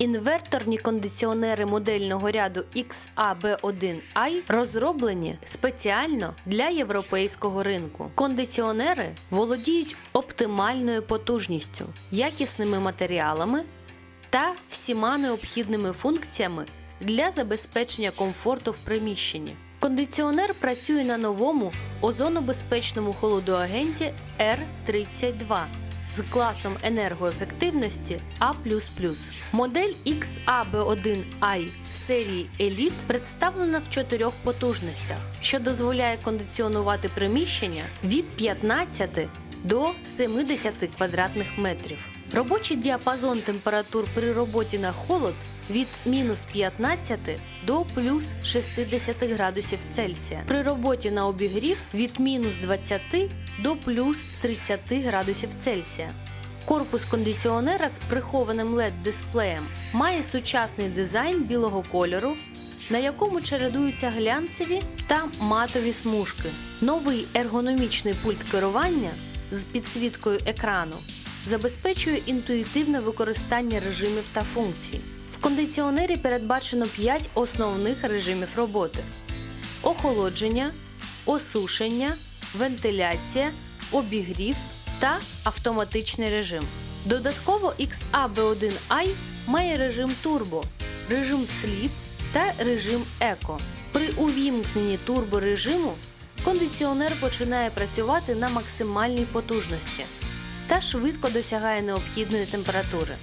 Інверторні кондиціонери модельного ряду XAB1i розроблені спеціально для європейського ринку. Кондиціонери володіють оптимальною потужністю, якісними матеріалами та всіма необхідними функціями для забезпечення комфорту в приміщенні. Кондиціонер працює на новому озонобезпечному холодоагенті R32 з класом енергоефективності А. Модель XAB1i серії Elite представлена в чотирьох потужностях, що дозволяє кондиціонувати приміщення від 15 до 70 квадратних метрів. Робочий діапазон температур при роботі на холод від мінус 15 до плюс 60 градусів Цельсія. При роботі на обігрів від мінус 20 до плюс 30 градусів Цельсія. Корпус кондиціонера з прихованим LED-дисплеєм має сучасний дизайн білого кольору, на якому чередуються глянцеві та матові смужки. Новий ергономічний пульт керування з підсвіткою екрану забезпечує інтуїтивне використання режимів та функцій. В кондиціонері передбачено 5 основних режимів роботи: охолодження, осушення, вентиляція, обігрів та автоматичний режим. Додатково XAB1i має режим турбо, режим Sleep та режим Eco. При увімкненні турборежиму кондиціонер починає працювати на максимальній потужності та швидко досягає необхідної температури.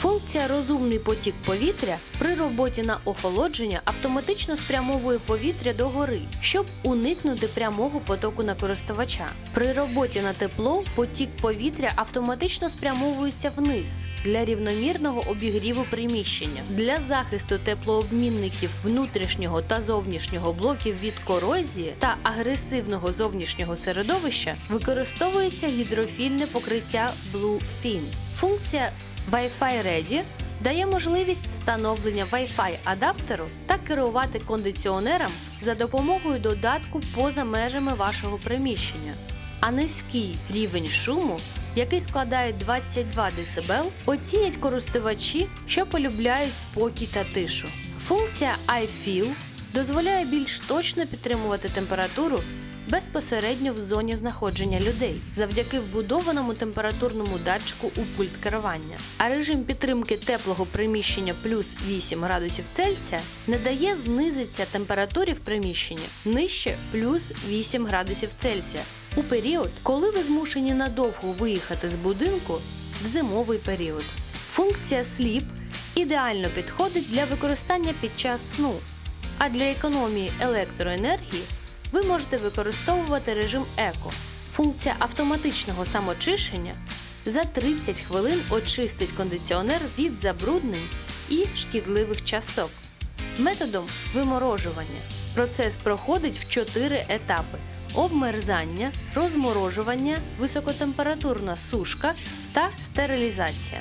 Функція розумний потік повітря при роботі на охолодження автоматично спрямовує повітря догори, щоб уникнути прямого потоку на користувача. При роботі на тепло потік повітря автоматично спрямовується вниз для рівномірного обігріву приміщення. Для захисту теплообмінників внутрішнього та зовнішнього блоків від корозії та агресивного зовнішнього середовища використовується гідрофільне покриття Blue Fin. Функція Wi-Fi Ready дає можливість встановлення Wi-Fi адаптеру та керувати кондиціонером за допомогою додатку поза межами вашого приміщення. А низький рівень шуму, який складає 22 дБ, оцінять користувачі, що полюбляють спокій та тишу. Функція iFeel дозволяє більш точно підтримувати температуру безпосередньо в зоні знаходження людей завдяки вбудованому температурному датчику у пульт керування. А режим підтримки теплого приміщення плюс 8 градусів Цельсія не дає знизитися температурі в приміщенні нижче плюс 8 градусів Цельсія у період, коли ви змушені надовго виїхати з будинку в зимовий період. Функція Sleep ідеально підходить для використання під час сну, а для економії електроенергії ви можете використовувати режим еко. Функція автоматичного самочищення за 30 хвилин очистить кондиціонер від забруднень і шкідливих часток. Методом виморожування процес проходить в 4 етапи: обмерзання, розморожування, високотемпературна сушка та стерилізація.